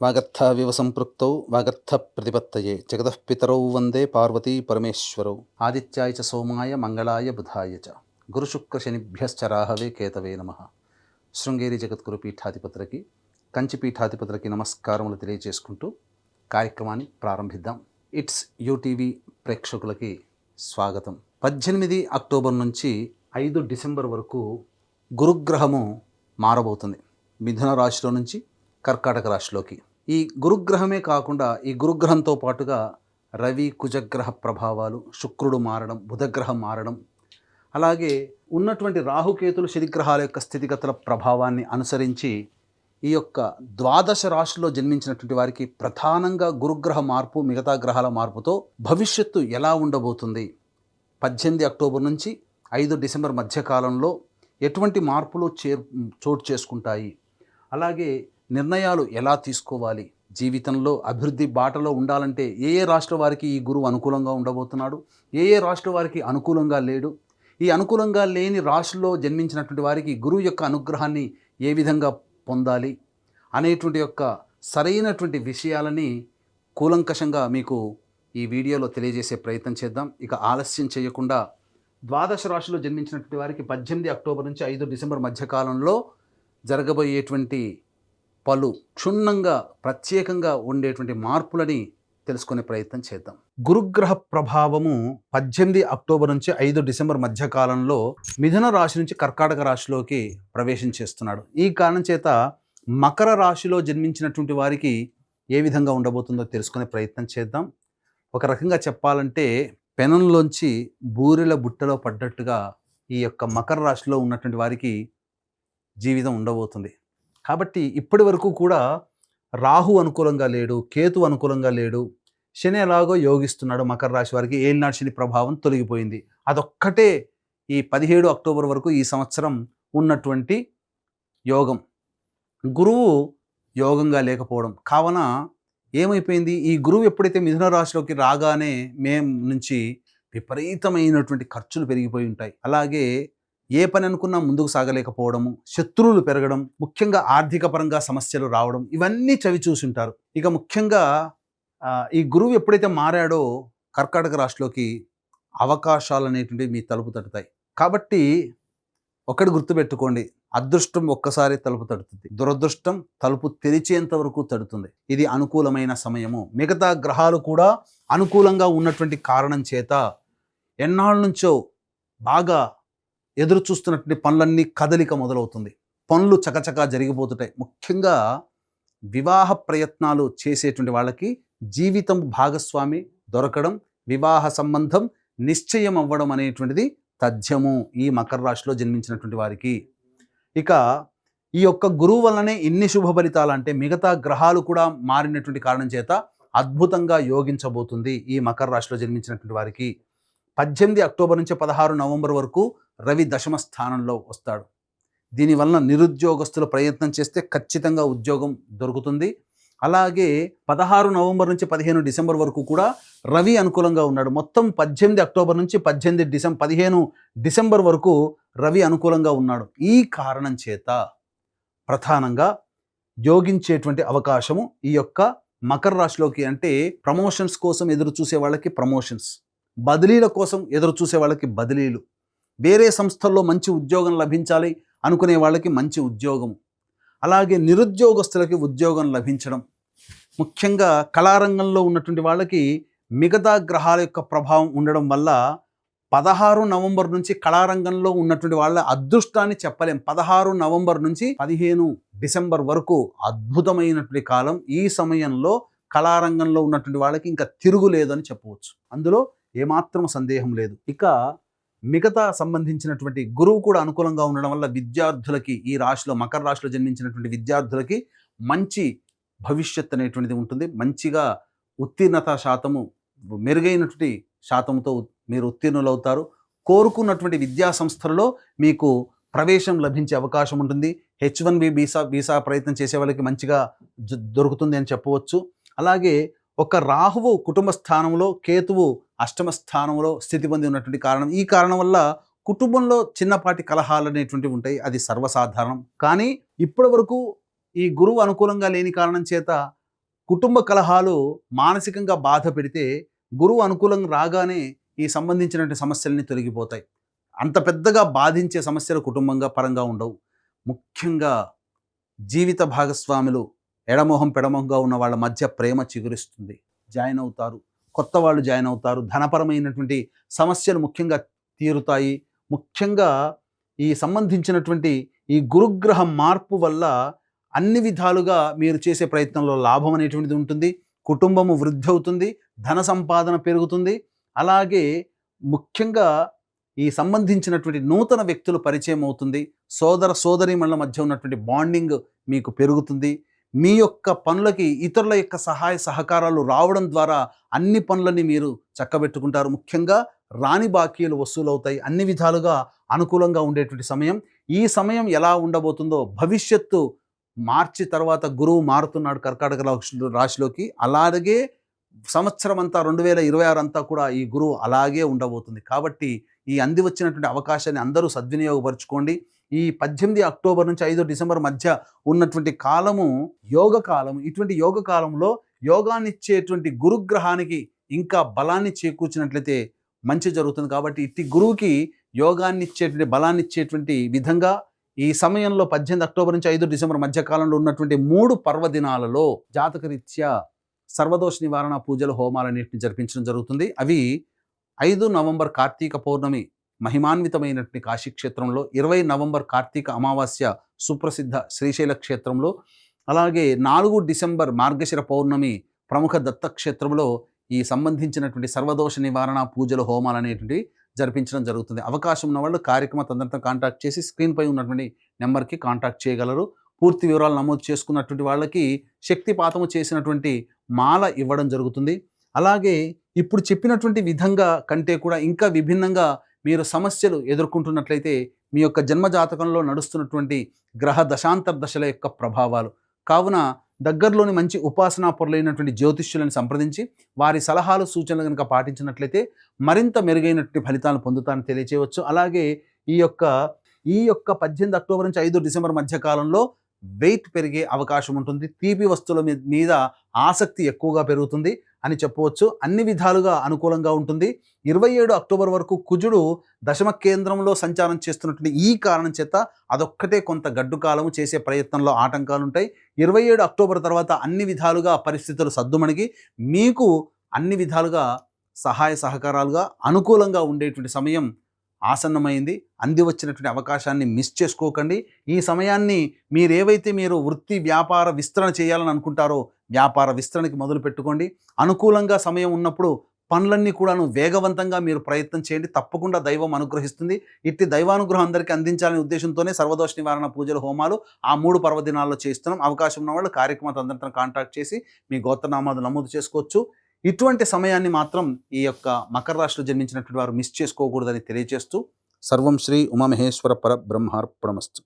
వాగర్థవివ సంపృక్తౌ వాగర్థ ప్రతిపత్తయే జగతఃపితరౌ వందే పార్వతీ పరమేశ్వరౌ ఆదిత్యాయ చ సోమాయ మంగళాయ బుధాయ చ గురుశుక్రశనిభ్యశ్చ రాహవే కేతవే నమ శృంగేరి జగద్గురు పీఠాధిపతులకి కంచి పీఠాధిపతులకి నమస్కారములు తెలియజేసుకుంటూ కార్యక్రమాన్ని ప్రారంభిద్దాం। ఇట్స్ యూటీవీ ప్రేక్షకులకి స్వాగతం। పద్దెనిమిది అక్టోబర్ నుంచి ఐదు డిసెంబర్ వరకు గురుగ్రహము మారబోతుంది। మిథున రాశిలో నుంచి కర్కాటక రాశిలోకి. ఈ గురుగ్రహమే కాకుండా ఈ గురుగ్రహంతో పాటుగా రవి కుజగ్రహ ప్రభావాలు శుక్రుడు మారడం బుధగ్రహం మారడం అలాగే ఉన్నటువంటి రాహుకేతులు శనిగ్రహాల యొక్క స్థితిగతుల ప్రభావాన్ని అనుసరించి ఈ యొక్క ద్వాదశ రాశిలో జన్మించినటువంటి వారికి ప్రధానంగా గురుగ్రహ మార్పు మిగతా గ్రహాల మార్పుతో భవిష్యత్తు ఎలా ఉండబోతుంది? పద్దెనిమిది అక్టోబర్ నుంచి ఐదు డిసెంబర్ మధ్యకాలంలో ఎటువంటి మార్పులు చే చోటు చేసుకుంటాయి? అలాగే నిర్ణయాలు ఎలా తీసుకోవాలి? జీవితంలో అభివృద్ధి బాటలో ఉండాలంటే ఏ ఏ రాష్ట్ర వారికి ఈ గురువు అనుకూలంగా ఉండబోతున్నాడు? ఏ ఏ రాష్ట్ర వారికి అనుకూలంగా లేడు? ఈ అనుకూలంగా లేని రాశిలో జన్మించినటువంటి వారికి గురువు యొక్క అనుగ్రహాన్ని ఏ విధంగా పొందాలి? అనేటువంటి యొక్క సరైనటువంటి విషయాలని కూలంకషంగా మీకు ఈ వీడియోలో తెలియజేసే ప్రయత్నం చేద్దాం. ఇక ఆలస్యం చేయకుండా ద్వాదశ రాశిలో జన్మించినటువంటి వారికి పద్దెనిమిది అక్టోబర్ నుంచి ఐదు డిసెంబర్ మధ్యకాలంలో జరగబోయేటువంటి పలు క్షుణ్ణంగా ప్రత్యేకంగా ఉండేటువంటి మార్పులని తెలుసుకునే ప్రయత్నం చేద్దాం. గురుగ్రహ ప్రభావము పద్దెనిమిది అక్టోబర్ నుంచి ఐదు డిసెంబర్ మధ్యకాలంలో మిథున రాశి నుంచి కర్కాటక రాశిలోకి ప్రవేశం చేస్తున్నాడు. ఈ కారణం చేత మకర రాశిలో జన్మించినటువంటి వారికి ఏ విధంగా ఉండబోతుందో తెలుసుకునే ప్రయత్నం చేద్దాం. ఒక రకంగా చెప్పాలంటే పెనంలోంచి బూరెల బుట్టలో పడ్డట్టుగా ఈ యొక్క మకర రాశిలో ఉన్నటువంటి వారికి జీవితం ఉండబోతుంది. కాబట్టి ఇప్పటి వరకు కూడా రాహు అనుకూలంగా లేడు కేతు అనుకూలంగా లేడు శని ఎలాగో యోగిస్తున్నాడు మకర రాశి వారికి ఏలినాడు శని ప్రభావం తొలగిపోయింది. అదొక్కటే ఈ పదిహేడు అక్టోబర్ వరకు ఈ సంవత్సరం ఉన్నటువంటి యోగం. గురువు యోగంగా లేకపోవడం. కావున ఏమైపోయింది? ఈ గురువు ఎప్పుడైతే మిథున రాశిలోకి రాగానే మేం నుంచి విపరీతమైనటువంటి ఖర్చులు పెరిగిపోయి ఉంటాయి. అలాగే ఏ పని అనుకున్నా ముందుకు సాగలేకపోవడము శత్రువులు పెరగడం ముఖ్యంగా ఆర్థిక పరంగా సమస్యలు రావడం ఇవన్నీ చవి చూసుంటారు. ఇక ముఖ్యంగా ఈ గురువు ఎప్పుడైతే మారాడో కర్కాటక రాశిలోకి అవకాశాలు అనేటువంటివి మీ తలుపు తట్టుతాయి. కాబట్టి ఒకటి గుర్తుపెట్టుకోండి అదృష్టం ఒక్కసారి తలుపు తడుతుంది. దురదృష్టం తలుపు తెరిచేంత వరకు తడుతుంది. ఇది అనుకూలమైన సమయము. మిగతా గ్రహాలు కూడా అనుకూలంగా ఉన్నటువంటి కారణం చేత ఎన్నాళ్ళ నుంచో బాగా ఎదురు చూస్తున్నటువంటి పనులన్నీ కదలిక మొదలవుతుంది. పనులు చకచకా జరిగిపోతుంటాయి. ముఖ్యంగా వివాహ ప్రయత్నాలు చేసేటువంటి వాళ్ళకి జీవితం భాగస్వామి దొరకడం వివాహ సంబంధం నిశ్చయం అవ్వడం అనేటువంటిది తథ్యము ఈ మకర రాశిలో జన్మించినటువంటి వారికి. ఇక ఈ యొక్క గురువు వల్లనే ఇన్ని శుభ ఫలితాలు అంటే మిగతా గ్రహాలు కూడా మారినటువంటి కారణం చేత అద్భుతంగా యోగించబోతుంది ఈ మకర రాశిలో జన్మించినటువంటి వారికి. పద్దెనిమిది అక్టోబర్ నుంచి పదహారు నవంబర్ వరకు రవి దశమ స్థానంలో వస్తాడు. దీనివలన నిరుద్యోగస్తులు ప్రయత్నం చేస్తే ఖచ్చితంగా ఉద్యోగం దొరుకుతుంది. అలాగే పదహారు నవంబర్ నుంచి పదిహేను డిసెంబర్ వరకు కూడా రవి అనుకూలంగా ఉన్నాడు. మొత్తం పద్దెనిమిది అక్టోబర్ నుంచి పద్దెనిమిది డిసెంబర్ పదిహేను డిసెంబర్ వరకు రవి అనుకూలంగా ఉన్నాడు. ఈ కారణం చేత ప్రధానంగా యోగించేటువంటి అవకాశము ఈ యొక్క మకర రాశిలోకి అంటే ప్రమోషన్స్ కోసం ఎదురు చూసే వాళ్ళకి ప్రమోషన్స్. బదిలీల కోసం ఎదురు చూసే వాళ్ళకి బదిలీలు. వేరే సంస్థల్లో మంచి ఉద్యోగం లభించాలి అనుకునే వాళ్ళకి మంచి ఉద్యోగం. అలాగే నిరుద్యోగస్తులకి ఉద్యోగం లభించడం. ముఖ్యంగా కళారంగంలో ఉన్నటువంటి వాళ్ళకి మిగతా గ్రహాల యొక్క ప్రభావం ఉండడం వల్ల పదహారు నవంబర్ నుంచి కళారంగంలో ఉన్నటువంటి వాళ్ళ అదృష్టాన్ని చెప్పలేం. పదహారు నవంబర్ నుంచి పదిహేను డిసెంబర్ వరకు అద్భుతమైనటువంటి కాలం. ఈ సమయంలో కళారంగంలో ఉన్నటువంటి వాళ్ళకి ఇంకా తిరుగులేదని చెప్పవచ్చు. అందులో ఏమాత్రం సందేహం లేదు. ఇక మిగతా సంబంధించినటువంటి గురువు కూడా అనుకూలంగా ఉండడం వల్ల విద్యార్థులకి ఈ రాశిలో మకర రాశిలో జన్మించినటువంటి విద్యార్థులకి మంచి భవిష్యత్ అనేటువంటిది ఉంటుంది. మంచిగా ఉత్తీర్ణత శాతము మెరుగైనటువంటి శాతంతో మీరు ఉత్తీర్ణులు అవుతారు కోరుకున్నటువంటి విద్యా సంస్థలలో మీకు ప్రవేశం లభించే అవకాశం ఉంటుంది. H one B visa visa ప్రయత్నం చేసే వాళ్ళకి మంచిగా దొరుకుతుంది అని చెప్పవచ్చు. అలాగే ఒక రాహువు కుటుంబ స్థానంలో కేతువు అష్టమ స్థానంలో స్థితి పొంది ఉన్నటువంటి కారణం. ఈ కారణం వల్ల కుటుంబంలో చిన్నపాటి కలహాలు అనేటువంటివి ఉంటాయి. అది సర్వసాధారణం. కానీ ఇప్పటి వరకు ఈ గురువు అనుకూలంగా లేని కారణం చేత కుటుంబ కలహాలు మానసికంగా బాధ పెడితే గురువు అనుకూలంగా రాగానే ఈ సంబంధించినటువంటి సమస్యలన్నీ తొలగిపోతాయి. అంత పెద్దగా బాధించే సమస్యలు కుటుంబంగా పరంగా ఉండవు. ముఖ్యంగా జీవిత భాగస్వాములు ఎడమోహం పెడమోహంగా ఉన్న వాళ్ళ మధ్య ప్రేమ చిగురిస్తుంది. జాయిన్ అవుతారు. కొత్త వాళ్ళు జాయిన్ అవుతారు. ధనపరమైనటువంటి సమస్యలు ముఖ్యంగా తీరుతాయి. ముఖ్యంగా ఈ సంబంధించినటువంటి ఈ గురుగ్రహ మార్పు వల్ల అన్ని విధాలుగా మీరు చేసే ప్రయత్నంలో లాభం అనేటువంటిది ఉంటుంది. కుటుంబము వృద్ధి అవుతుంది. ధన సంపాదన పెరుగుతుంది. అలాగే ముఖ్యంగా ఈ సంబంధించినటువంటి నూతన వ్యక్తులు పరిచయం అవుతుంది. సోదర సోదరి మళ్ళ మధ్య ఉన్నటువంటి బాండింగ్ మీకు పెరుగుతుంది. మీ యొక్క పనులకి ఇతరుల యొక్క సహాయ సహకారాలు రావడం ద్వారా అన్ని పనులని మీరు చక్కబెట్టుకుంటారు. ముఖ్యంగా రాని బాకీలు వసూలవుతాయి. అన్ని విధాలుగా అనుకూలంగా ఉండేటువంటి సమయం. ఈ సమయం ఎలా ఉండబోతుందో భవిష్యత్తు మార్చి తర్వాత గురువు మారుతున్నాడు కర్కాటక రాశిలోకి. అలాగే సంవత్సరం అంతా రెండు వేల ఇరవై ఆరు అంతా కూడా ఈ గురువు అలాగే ఉండబోతుంది. కాబట్టి ఈ అంది వచ్చినటువంటి అవకాశాన్ని అందరూ సద్వినియోగపరచుకోండి. ఈ పద్దెనిమిది అక్టోబర్ నుంచి ఐదు డిసెంబర్ మధ్య ఉన్నటువంటి కాలము యోగ కాలం ఇటువంటి యోగ కాలంలో యోగాన్నిచ్చేటువంటి గురుగ్రహానికి ఇంకా బలాన్ని చేకూర్చినట్లయితే మంచి జరుగుతుంది. కాబట్టి ఇట్టి గురువుకి యోగాన్ని ఇచ్చేటువంటి బలాన్ని ఇచ్చేటువంటి విధంగా ఈ సమయంలో పద్దెనిమిది అక్టోబర్ నుంచి ఐదు డిసెంబర్ మధ్య కాలంలో ఉన్నటువంటి మూడు పర్వదినాలలో జాతకరీత్యా సర్వదోష నివారణ పూజలు హోమాలన్నింటిని జరిపించడం జరుగుతుంది. అవి ఐదు నవంబర్ కార్తీక పౌర్ణమి మహిమాన్వితమైనటువంటి కాశీ క్షేత్రంలో ఇరవై నవంబర్ కార్తీక అమావాస్య సుప్రసిద్ధ శ్రీశైల క్షేత్రంలో అలాగే నాలుగు డిసెంబర్ మార్గశిర పౌర్ణమి ప్రముఖ దత్తక్షేత్రంలో ఈ సంబంధించినటువంటి సర్వదోష నివారణ పూజలు హోమాలు అనేటువంటి జరిపించడం జరుగుతుంది. అవకాశం ఉన్న వాళ్ళు కార్యక్రమ తొందరతో కాంటాక్ట్ చేసి స్క్రీన్పై ఉన్నటువంటి నెంబర్కి కాంటాక్ట్ చేయగలరు. పూర్తి వివరాలు నమోదు చేసుకున్నటువంటి వాళ్ళకి శక్తిపాతము చేసినటువంటి మాల ఇవ్వడం జరుగుతుంది. అలాగే ఇప్పుడు చెప్పినటువంటి విధంగా కంటే కూడా ఇంకా విభిన్నంగా మీరు సమస్యలు ఎదుర్కొంటున్నట్లయితే మీ యొక్క జన్మజాతకంలో నడుస్తున్నటువంటి గ్రహ దశాంతర దశల యొక్క ప్రభావాలు. కావున దగ్గరలోని మంచి ఉపాసనా పొరలైనటువంటి జ్యోతిష్యులను సంప్రదించి వారి సలహాలు సూచనలు కనుక పాటించినట్లయితే మరింత మెరుగైనటువంటి ఫలితాలను పొందుతారని తెలియచేయవచ్చు. అలాగే ఈ యొక్క ఈ యొక్క పద్దెనిమిది అక్టోబర్ నుంచి ఐదు డిసెంబర్ మధ్య కాలంలో వెయిట్ పెరిగే అవకాశం ఉంటుంది. తీపి వస్తువుల మీ- మీద ఆసక్తి ఎక్కువగా పెరుగుతుంది అని చెప్పవచ్చు. అన్ని విధాలుగా అనుకూలంగా ఉంటుంది. ఇరవై ఏడు అక్టోబర్ వరకు కుజుడు దశమ కేంద్రంలో సంచారం చేస్తున్నటువంటి ఈ కారణం చేత అదొక్కటే కొంత గడ్డు కాలము చేసే ప్రయత్నంలో ఆటంకాలు ఉంటాయి ఇరవై ఏడు అక్టోబర్ తర్వాత అన్ని విధాలుగా పరిస్థితులు సద్దుమణిగి మీకు అన్ని విధాలుగా సహాయ సహకారాలుగా అనుకూలంగా ఉండేటువంటి సమయం ఆసన్నమైంది. అంది వచ్చినటువంటి అవకాశాన్ని మిస్ చేసుకోకండి. ఈ సమయాన్ని మీరేవైతే మీరు వృత్తి వ్యాపార విస్తరణ చేయాలని అనుకుంటారో వ్యాపార విస్తరణకి మొదలు పెట్టుకోండి. అనుకూలంగా సమయం ఉన్నప్పుడు పనులన్నీ కూడాను వేగవంతంగా మీరు ప్రయత్నం చేయండి. తప్పకుండా దైవం అనుగ్రహిస్తుంది. ఇట్టి దైవానుగ్రహం అందరికీ అందించాలనే ఉద్దేశంతోనే సర్వదోష నివారణ పూజలు హోమాలు ఆ మూడు పర్వదినాల్లో చేస్తున్నాం. అవకాశం ఉన్న వాళ్ళు కార్యక్రమం అందరితో కాంటాక్ట్ చేసి మీ గోత్రనామాలు నమోదు చేసుకోవచ్చు. ఇటువంటి సమయాన్ని మాత్రం ఈ యొక్క మకర రాశిలో జన్మించినటువంటి వారు మిస్ చేసుకోకూడదని తెలియజేస్తూ సర్వం శ్రీ ఉమామహేశ్వర పరబ్రహ్మార్పణమస్తు